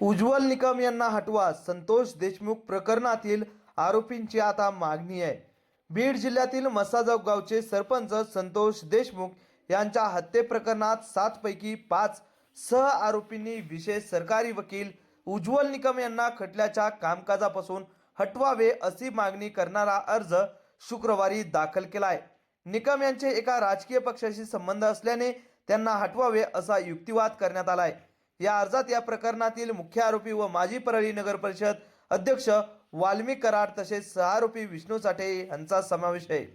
उज्ज्वल निकम यांना हटवा. संतोष देशमुख प्रकरणातील आरोपींची आता मागणी आहे. बीड जिल्ह्यातील मसाजव गावचे सरपंच संतोष देशमुख यांच्या हत्येप्रकरणात सातपैकी पाच सह आरोपींनी विशेष सरकारी वकील उज्ज्वल निकम यांना खटल्याच्या कामकाजापासून हटवावे अशी मागणी करणारा अर्ज शुक्रवारी दाखल केला आहे निकम यांचे एका राजकीय पक्षाशी संबंध असल्याने त्यांना हटवावे असा युक्तिवाद करण्यात आला आहे या अर्जात या प्रकरणातील मुख्य आरोपी व माजी परळी नगर परिषद अध्यक्ष वाल्मिक कराड तसेच सहआरोपी विष्णू साठे यांचा समावेश आहे.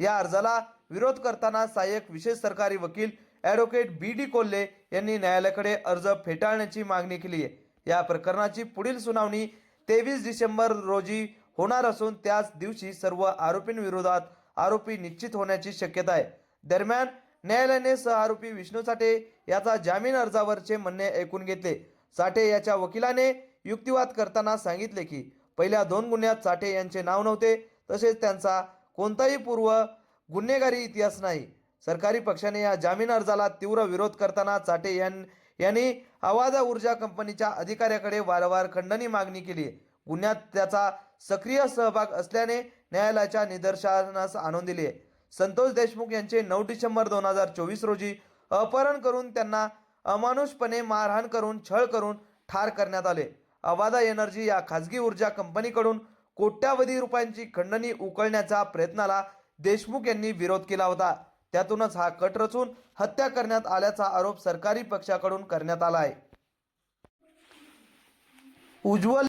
या अर्जाला विरोध करताना सहाय्यक विशेष सरकारी वकील ॲडव्होकेट बी डी कोल्हे यांनी न्यायालयाकडे अर्ज फेटाळण्याची मागणी केली आहे. या प्रकरणाची पुढील सुनावणी तेवीस डिसेंबर रोजी होणार असून त्याच दिवशी सर्व आरोपींविरोधात आरोपी निश्चित होण्याची शक्यता आहे. दरम्यान न्यायालयाने सहआरोपी विष्णू साठे याचा जामीन अर्जावरचे म्हणणे ऐकून घेतले. साठे याच्या वकिलाने युक्तिवाद करताना सांगितले की पहिल्या दोन गुन्ह्यात साठे यांचे नाव नव्हते तसेच त्यांचा कोणताही पूर्व गुन्हेगारी इतिहास नाही. सरकारी पक्षाने या जामीन अर्जाला तीव्र विरोध करताना चाटे यां- यांनी आवाजा ऊर्जा कंपनीच्या अधिकाऱ्याकडे वारंवार खंडणी मागणी केली. गुन्ह्यात त्याचा सक्रिय सहभाग असल्याने न्यायालयाच्या निदर्शनास आणून दिले. आहे संतोष देशमुख यांचे नऊ डिसेंबर दोन हजार चोवीस रोजी अपहरण करून त्यांना अमानुषपणे मारहाण करून छळ करून ठार करण्यात आले. अवादा एनर्जी या खाजगी ऊर्जा कंपनीकडून कोट्यावधी रुपयांची खंडणी उकळण्याच्या प्रयत्नाला देशमुख यांनी विरोध केला होता. त्यातूनच हा कट रचून हत्या करण्यात आल्याचा आरोप सरकारी पक्षाकडून करण्यात आला आहे. उज्ज्वल